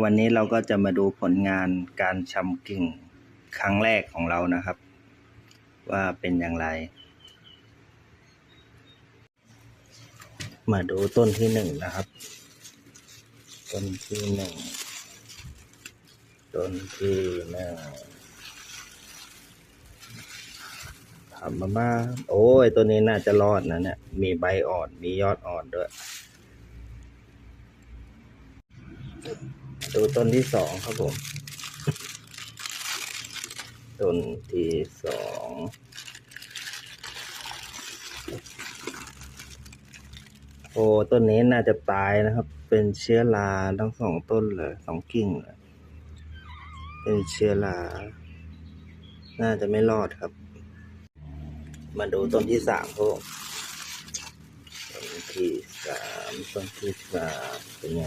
วันนี้เราก็จะมาดูผลงานการชำกิ่งครั้งแรกของเรานะครับ ว่าเป็นอย่างไร มาดูต้นที่หนึ่งนะครับ ต้นที่หนึ่งต้นที่หนึ่งทำมามาโอ้ยตัวนี้น่าจะรอดนะเนี่ยมีใบอ่อนมียอดอ่อนด้วย ดูต้นที่สองครับผม ต้นที่สองโอ้ต้นนี้น่าจะตายนะครับ เป็นเชื้อราทั้งสองต้นเลยสองกิ่งเลยเป็นเชื้อราน่าจะไม่รอดครับ มาดูต้นที่สามครับต้นที่สามต้นที่สามเป็นไง